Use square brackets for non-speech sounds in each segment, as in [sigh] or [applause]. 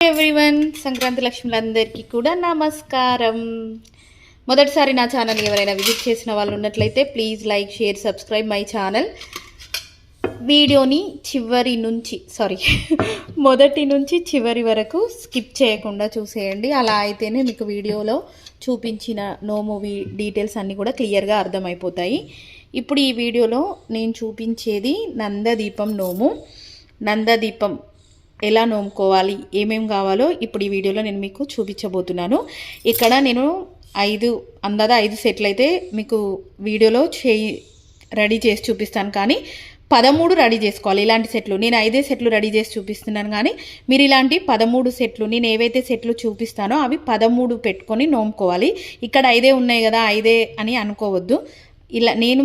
Everyone Sankranti లక్ష్ములందరికీ కూడా నమస్కారం. మొదటిసారి నా ఛానల్ ఎవరైనా విజిట్ చేసిన వాళ్ళు ఉన్నట్లయితే please like share subscribe my channel. వీడియోని చివరి నుంచి సారీ [laughs] మొదటి నుంచి చివరి వరకు స్కిప్ చేయకుండా చూసేయండి. అలా అయితేనే మీకు వీడియోలో చూపించిన నో మూవీ డీటెయిల్స్ అన్నీ కూడా క్లియర్గా అర్థమైపోతాయి. ఇప్పుడు ఈ వీడియోలో నేను చూపించేది నందదీపం నోము. నందదీపం ఎలా నోముకోవాలి ఏమేం కావాలో ఇప్పుడు ఈ వీడియోలో నేను మీకు చూపించబోతున్నాను. ఇక్కడ నేను ఐదు అందాద ఐదు సెట్లు అయితే మీకు వీడియోలో చేయి రెడీ చేసి చూపిస్తాను కానీ పదమూడు రెడీ చేసుకోవాలి ఇలాంటి సెట్లు. నేను ఐదే సెట్లు రెడీ చేసి చూపిస్తున్నాను కానీ మీరు ఇలాంటి పదమూడు సెట్లు నేను ఏవైతే సెట్లు చూపిస్తానో అవి పదమూడు పెట్టుకొని నోముకోవాలి. ఇక్కడ ఐదే ఉన్నాయి కదా ఐదే అని అనుకోవద్దు. ఇలా నేను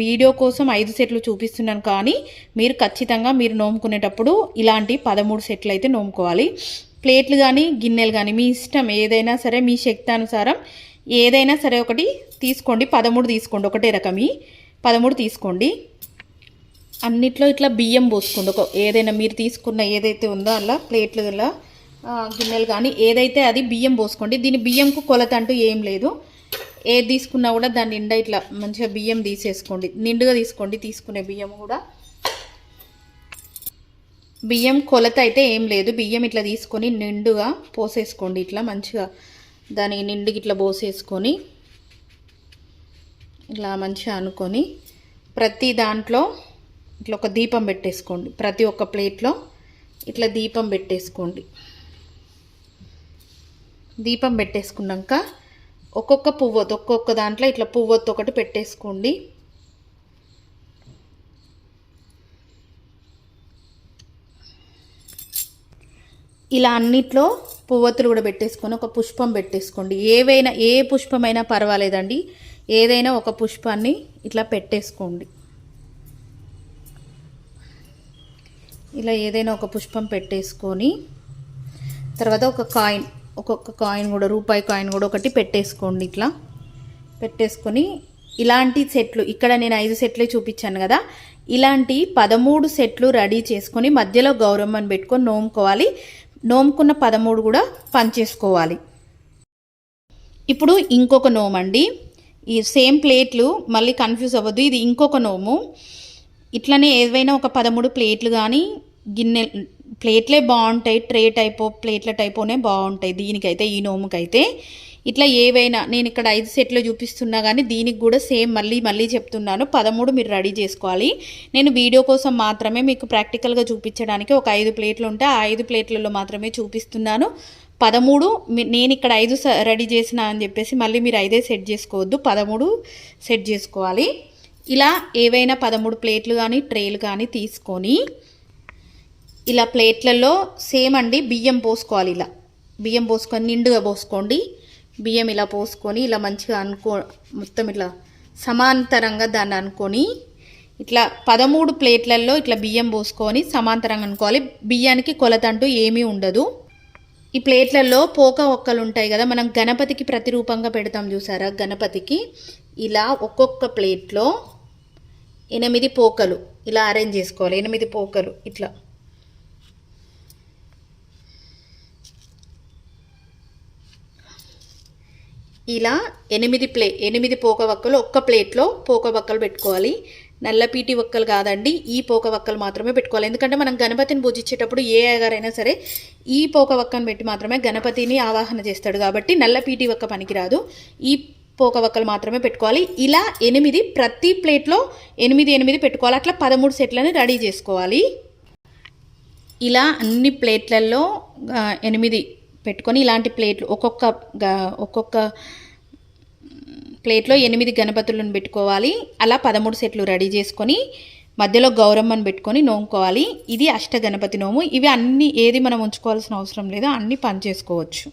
వీడియో కోసం ఐదు సెట్లు చూపిస్తున్నాను కానీ మీరు ఖచ్చితంగా మీరు నోముకునేటప్పుడు ఇలాంటి పదమూడు సెట్లు అయితే నోముకోవాలి. ప్లేట్లు కానీ గిన్నెలు కానీ మీ ఇష్టం ఏదైనా సరే మీ శక్తి అనుసారం ఏదైనా సరే ఒకటి తీసుకోండి. పదమూడు తీసుకోండి ఒకటే రకమి పదమూడు తీసుకోండి. అన్నిట్లో ఇట్లా బియ్యం పోసుకోండి. ఒక ఏదైనా మీరు తీసుకున్న ఏదైతే ఉందో అలా ప్లేట్లు అలా గిన్నెలు కానీ ఏదైతే అది బియ్యం పోసుకోండి. దీని బియ్యంకు కొలత అంటూ ఏం లేదు. ఏది తీసుకున్నా కూడా దాని నిండా ఇట్లా మంచిగా బియ్యం తీసేసుకోండి. నిండుగా తీసుకోండి తీసుకునే బియ్యం కూడా. బియ్యం కొలత అయితే ఏం లేదు. బియ్యం ఇట్లా తీసుకొని నిండుగా పోసేసుకోండి ఇట్లా మంచిగా. దాని నిండుకి ఇట్లా పోసేసుకొని ఇట్లా మంచిగా అనుకొని ప్రతి దాంట్లో ఇట్లా ఒక దీపం పెట్టేసుకోండి. ప్రతి ఒక్క ప్లేట్లో ఇట్లా దీపం పెట్టేసుకోండి. దీపం పెట్టేసుకున్నాక ఒక్కొక్క పువ్వొత్తు ఒక్కొక్క దాంట్లో ఇట్లా పువ్వొత్తు ఒకటి పెట్టేసుకోండి. ఇలా అన్నిట్లో పువ్వొత్తులు కూడా పెట్టేసుకొని ఒక పుష్పం పెట్టేసుకోండి. ఏవైనా ఏ పుష్పమైనా పర్వాలేదండి. ఏదైనా ఒక పుష్పాన్ని ఇట్లా పెట్టేసుకోండి. ఇలా ఏదైనా ఒక పుష్పం పెట్టేసుకొని తర్వాత ఒక కాయిన్ ఒక్కొక్క కాయిన్ కూడా రూపాయి కాయిన్ కూడా ఒకటి పెట్టేసుకోండి ఇట్లా. పెట్టేసుకొని ఇలాంటి సెట్లు ఇక్కడ నేను ఐదు సెట్లే చూపించాను కదా ఇలాంటి పదమూడు సెట్లు రెడీ చేసుకొని మధ్యలో గౌరమ్మని పెట్టుకొని నోముకోవాలి. నోముకున్న పదమూడు కూడా పంచేసుకోవాలి. ఇప్పుడు ఇంకొక నోము అండి ఈ సేమ్ ప్లేట్లు మళ్ళీ కన్ఫ్యూజ్ అవ్వద్దు ఇది ఇంకొక నోము. ఇట్లనే ఏవైనా ఒక పదమూడు ప్లేట్లు కానీ గిన్నె ప్లేట్లే బాగుంటాయి ట్రే టైపో ప్లేట్ల టైపోనే బాగుంటాయి. దీనికైతే ఈ నోముకైతే ఇట్లా ఏవైనా నేను ఇక్కడ ఐదు సెట్లు చూపిస్తున్నా కానీ దీనికి కూడా సేమ్ మళ్ళీ మళ్ళీ చెప్తున్నాను. పదమూడు మీరు రెడీ చేసుకోవాలి. నేను వీడియో కోసం మాత్రమే మీకు ప్రాక్టికల్గా చూపించడానికి ఒక ఐదు ప్లేట్లు ఉంటే ఆ ఐదు ప్లేట్లలో మాత్రమే చూపిస్తున్నాను. పదమూడు మీ- నేను ఇక్కడ ఐదు రెడీ చేసిన అని చెప్పేసి మళ్ళీ మీరు ఐదే సెట్ చేసుకోవద్దు. పదమూడు సెట్ చేసుకోవాలి. ఇలా ఏవైనా పదమూడు ప్లేట్లు కానీ ట్రేలు కానీ తీసుకొని ఇలా ప్లేట్లలో సేమ్ అండి బియ్యం పోసుకోవాలి ఇలా. బియ్యం పోసుకొని నిండుగా పోసుకోండి. బియ్యం ఇలా పోసుకొని ఇలా మంచిగా అనుకో మొత్తం ఇట్లా సమాంతరంగా దాన్ని అనుకొని ఇట్లా పదమూడు ప్లేట్లలో ఇట్లా బియ్యం పోసుకొని సమాంతరంగా అనుకోవాలి. బియ్యానికి కొలత అంటూ ఏమీ ఉండదు. ఈ ప్లేట్లలో పోక ఒక్కలు ఉంటాయి కదా మనం గణపతికి ప్రతిరూపంగా పెడతాం చూసారా? గణపతికి ఇలా ఒక్కొక్క ప్లేట్లో ఎనిమిది పోకలు ఇలా అరేంజ్ చేసుకోవాలి. ఎనిమిది పోకలు ఇట్లా. ఇలా ఎనిమిది ప్లే ఎనిమిది పోక వక్కలు ఒక్క ప్లేట్లో పోక వక్కలు పెట్టుకోవాలి. నల్లపీటి వక్కలు కాదండి ఈ పోక వక్కలు మాత్రమే పెట్టుకోవాలి. ఎందుకంటే మనం గణపతిని పూజించేటప్పుడు ఏ అయ్యగారైనా సరే ఈ పోక వక్కను పెట్టి మాత్రమే గణపతిని ఆవాహన చేస్తాడు కాబట్టి నల్లపీటి వక్క పనికిరాదు. ఈ పోక వక్కలు మాత్రమే పెట్టుకోవాలి. ఇలా ఎనిమిది ప్రతి ప్లేట్లో ఎనిమిది ఎనిమిది పెట్టుకోవాలి. అట్లా పదమూడు సెట్లని రెడీ చేసుకోవాలి. ఇలా అన్ని ప్లేట్లలో ఎనిమిది పెట్టుకొని ఇలాంటి ప్లేట్లు ఒక్కొక్క ఒక్కొక్క ప్లేట్లో ఎనిమిది గణపతులను పెట్టుకోవాలి. అలా పదమూడు సెట్లు రెడీ చేసుకొని మధ్యలో గౌరమ్మను పెట్టుకొని నోముకోవాలి. ఇది అష్ట గణపతి నోము. ఇవి అన్ని ఏది మనం ఉంచుకోవాల్సిన అవసరం లేదు అన్ని పని చేసుకోవచ్చు